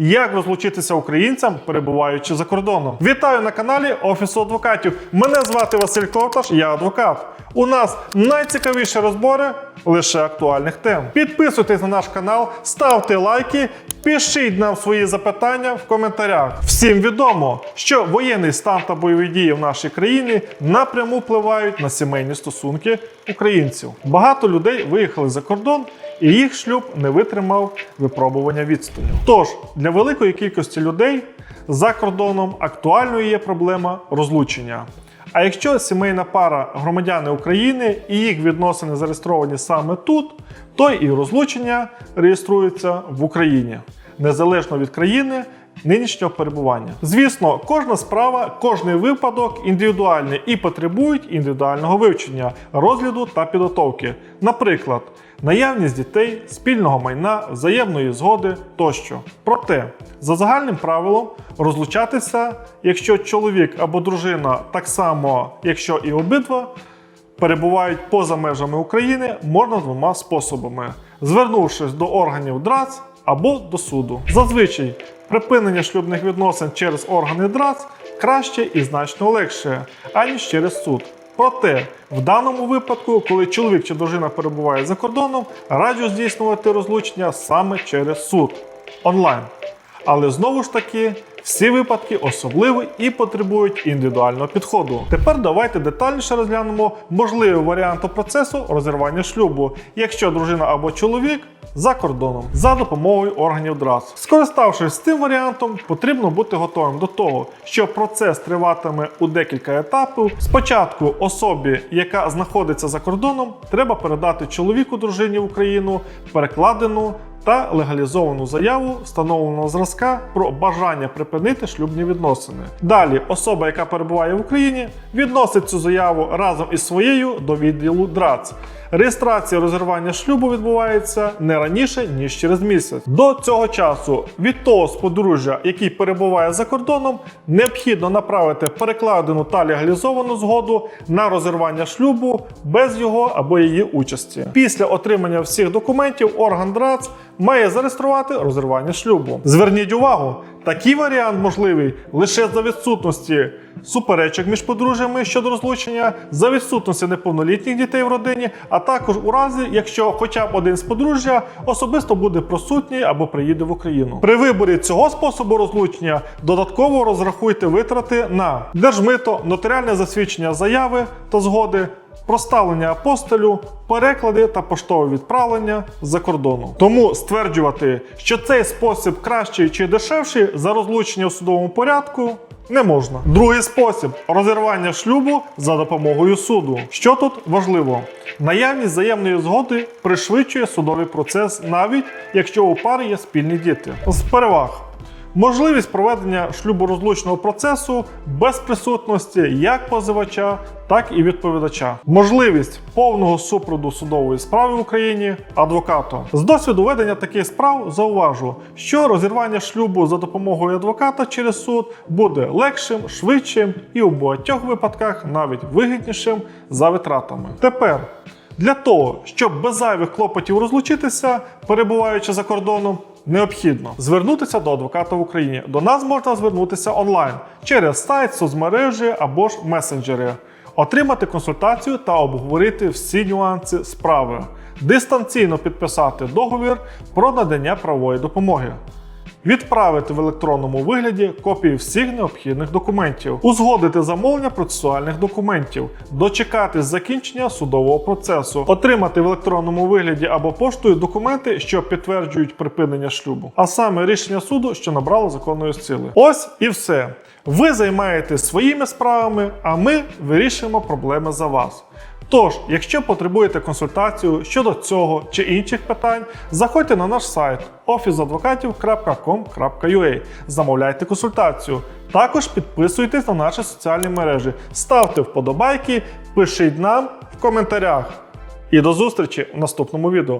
Як розлучитися українцям, перебуваючи за кордоном? Вітаю на каналі Офісу адвокатів. Мене звати Василь Ковташ, я адвокат. У нас найцікавіші розбори лише актуальних тем. Підписуйтесь на наш канал, ставте лайки, пишіть нам свої запитання в коментарях. Всім відомо, що воєнний стан та бойові дії в нашій країні напряму впливають на сімейні стосунки українців. Багато людей виїхали за кордон і їх шлюб не витримав випробування відстаню. Тож для великої кількості людей за кордоном актуальною є проблема розлучення. А якщо сімейна пара громадяни України і їх відносини зареєстровані саме тут, то і розлучення реєструється в Україні незалежно від країни. Нинішнього перебування. Звісно, кожна справа, кожний випадок індивідуальний і потребують індивідуального вивчення, розгляду та підготовки. Наприклад, наявність дітей, спільного майна, взаємної згоди тощо. Проте, за загальним правилом, розлучатися, якщо чоловік або дружина, так само, якщо і обидва, перебувають поза межами України, можна двома способами: звернувшись до органів ДРАЦ або до суду. Зазвичай припинення шлюбних відносин через органи ДРАЦ краще і значно легше, аніж через суд. Проте, в даному випадку, коли чоловік чи дружина перебуває за кордоном, раджу здійснювати розлучення саме через суд онлайн. Але знову ж таки, всі випадки особливі і потребують індивідуального підходу. Тепер давайте детальніше розглянемо можливі варіанти процесу розірвання шлюбу, якщо дружина або чоловік за кордоном за допомогою органів ДРАЦ. Скориставшись цим варіантом, потрібно бути готовим до того, що процес триватиме у декілька етапів. Спочатку особі, яка знаходиться за кордоном, треба передати чоловіку дружині в Україну перекладену та легалізовану заяву встановленого зразка про бажання припинити шлюбні відносини. Далі особа, яка перебуває в Україні, відносить цю заяву разом із своєю до відділу ДРАЦ. Реєстрація розірвання шлюбу відбувається не раніше ніж через місяць. До цього часу від того з подружжя, який перебуває за кордоном, необхідно направити перекладену та легалізовану згоду на розірвання шлюбу без його або її участі. Після отримання всіх документів орган ДРАЦ має зареєструвати розірвання шлюбу. Зверніть увагу, такий варіант можливий лише за відсутності суперечок між подружжями щодо розлучення, за відсутності неповнолітніх дітей в родині, а також у разі, якщо хоча б один з подружжя особисто буде присутній або приїде в Україну. При виборі цього способу розлучення додатково розрахуйте витрати на держмито, нотаріальне засвідчення заяви та згоди. Проставлення апостолю, переклади та поштове відправлення за кордону. Тому стверджувати, що цей спосіб кращий чи дешевший за розлучення в судовому порядку не можна. Другий спосіб розірвання шлюбу за допомогою суду. Що тут важливо? Наявність взаємної згоди пришвидшує судовий процес, навіть якщо у пари є спільні діти. З переваг. Можливість проведення шлюборозлучного процесу без присутності як позивача, так і відповідача. Можливість повного супроводу судової справи в Україні адвокатом. З досвіду ведення таких справ зауважу, що розірвання шлюбу за допомогою адвоката через суд буде легшим, швидшим і у багатьох випадках навіть вигіднішим за витратами. Тепер. Для того, щоб без зайвих клопотів розлучитися, перебуваючи за кордоном, необхідно звернутися до адвоката в Україні. До нас можна звернутися онлайн через сайт, соцмережі або ж месенджери, отримати консультацію та обговорити всі нюанси справи, дистанційно підписати договір про надання правової допомоги. Відправити в електронному вигляді копії всіх необхідних документів, узгодити замовлення процесуальних документів, дочекатись закінчення судового процесу, отримати в електронному вигляді або поштою документи, що підтверджують припинення шлюбу, а саме рішення суду, що набрало законної сили. Ось і все. Ви займаєтесь своїми справами, а ми вирішуємо проблеми за вас. Тож, якщо потребуєте консультацію щодо цього чи інших питань, заходьте на наш сайт officeadvokatів.com.ua, замовляйте консультацію. Також підписуйтесь на наші соціальні мережі, ставте вподобайки, пишіть нам в коментарях. І до зустрічі в наступному відео.